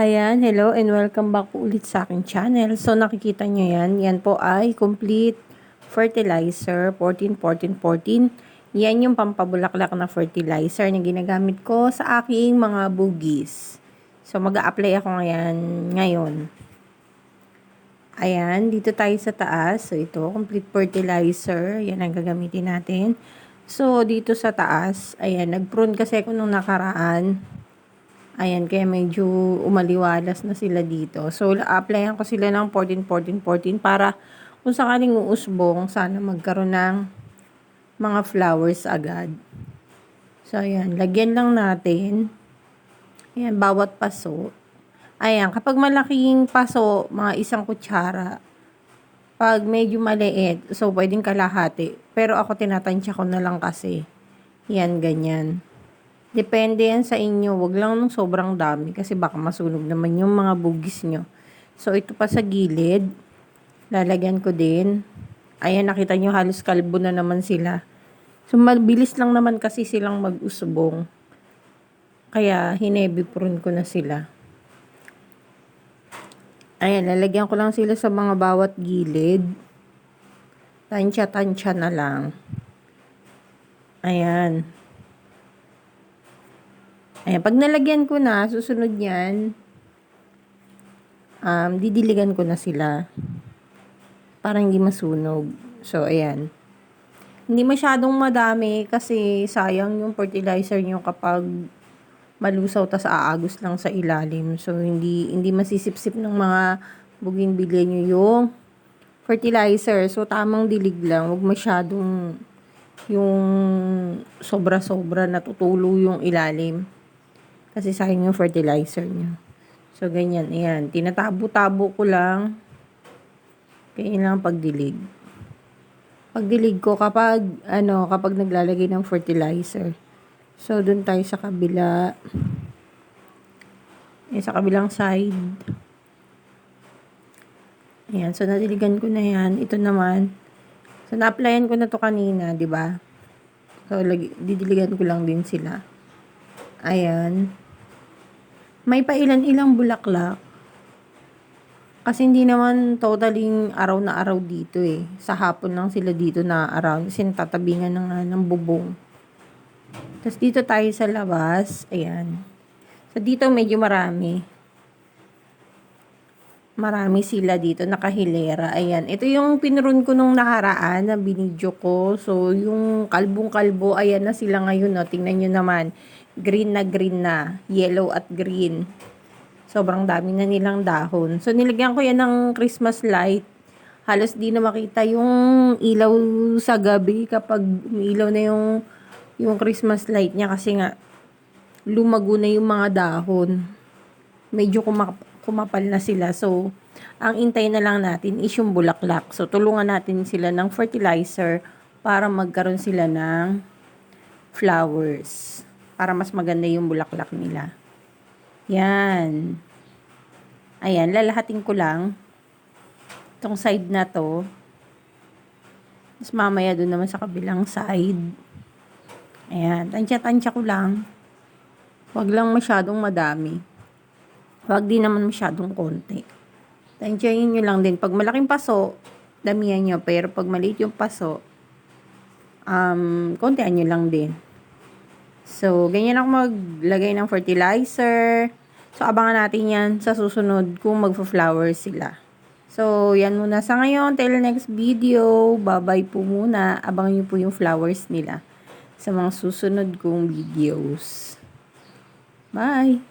Ayan, hello and welcome back ulit sa akin channel. So nakikita nyo yan, yan po ay complete fertilizer 14-14-14. Yan yung pampabulaklak na fertilizer na ginagamit ko sa aking mga bugis. So mag apply ako ngayon, ngayon. Ayan, dito tayo sa taas. So ito, complete fertilizer. Yan ang gagamitin natin. So dito sa taas, ayan, nag-prune kasi ako nung nakaraan Ayan, kaya medyo umaliwalas na sila dito. So, applyan ko sila ng 14, 14, 14 para kung sakaling uusbong, sana magkaroon ng mga flowers agad. So, ayan, lagyan lang natin. Ayan, bawat paso. Ayan, kapag malaking paso, mga isang kutsara. Pag medyo maliit, so pwedeng kalahati. Pero ako tinatansya ko na lang kasi. Yan, ganyan. Depende yan sa inyo. Huwag lang ng sobrang dami kasi baka masunog naman yung mga bugis nyo. So, ito pa sa gilid. Lalagyan ko din. Ayan, nakita nyo halos kalbo na naman sila. So, mabilis lang naman kasi silang mag-usbong. Kaya, hinebi prune ko na sila. Ayan, lalagyan ko lang sila sa mga bawat gilid. Tansya-tansya na lang. Ayan. Ayan, pag nalagyan ko na, susunod yan, um, didiligan ko na sila. Para hindi masunog. So, ayan. Hindi masyadong madami kasi sayang yung fertilizer nyo kapag malusaw tas aagos lang sa ilalim. So, hindi, hindi masisipsip ng mga buging bilya nyo yung fertilizer. So, tamang dilig lang. Huwag masyadong yung sobra-sobra natutulo yung ilalim. Kasi sayang yung fertilizer niya. So, ganyan. Ayan. Tinatabo-tabo ko lang. Kailangan pagdilig. Pagdilig ko kapag, ano, kapag naglalagay ng fertilizer. So, dun tayo sa kabila. Ayan, sa kabilang side. Ayan. So, nadiligan ko na yan. Ito naman. So, na-applyan ko na to kanina, di ba? So, lagi, didiligan ko lang din sila. Ayan. May pa ilan-ilang bulaklak. Kasi hindi naman totaling araw na araw dito eh. Sa hapon lang sila dito na araw. Kasi tatabingan ng, ng bubong. Tapos dito tayo sa labas. Ayan. So dito medyo marami. Marami sila dito. Nakahilera. Ayan. Ito yung pinrun ko nung nakaraan na binidyo ko. So yung kalbong-kalbo. Ayan na sila ngayon. No? Tingnan nyo naman green na green na, yellow at green. Sobrang dami na nilang dahon. So, nilagyan ko yan ng Christmas light. Halos di na makita yung ilaw sa gabi kapag umiilaw na yung, yung Christmas light niya kasi nga lumago na yung mga dahon. Medyo kumap- kumapal na sila. So, ang intay na lang natin is yung bulaklak. So, tulungan natin sila ng fertilizer para magkaroon sila ng flowers para mas maganda yung bulaklak nila. Yan. Ayan, lalahatin ko lang. Itong side na to. Tapos mamaya doon naman sa kabilang side. Ayan, tansya-tansya ko lang. Huwag lang masyadong madami. Huwag din naman masyadong konti. Tansyahin nyo lang din. Pag malaking paso, damihan nyo. Pero pag maliit yung paso, um, kontihan nyo lang din. So, ganyan ako maglagay ng fertilizer. So, abangan natin yan sa susunod kung magfa-flowers sila. So, yan muna sa ngayon. Till next video. Bye-bye po muna. Abangan nyo po yung flowers nila sa mga susunod kong videos. Bye!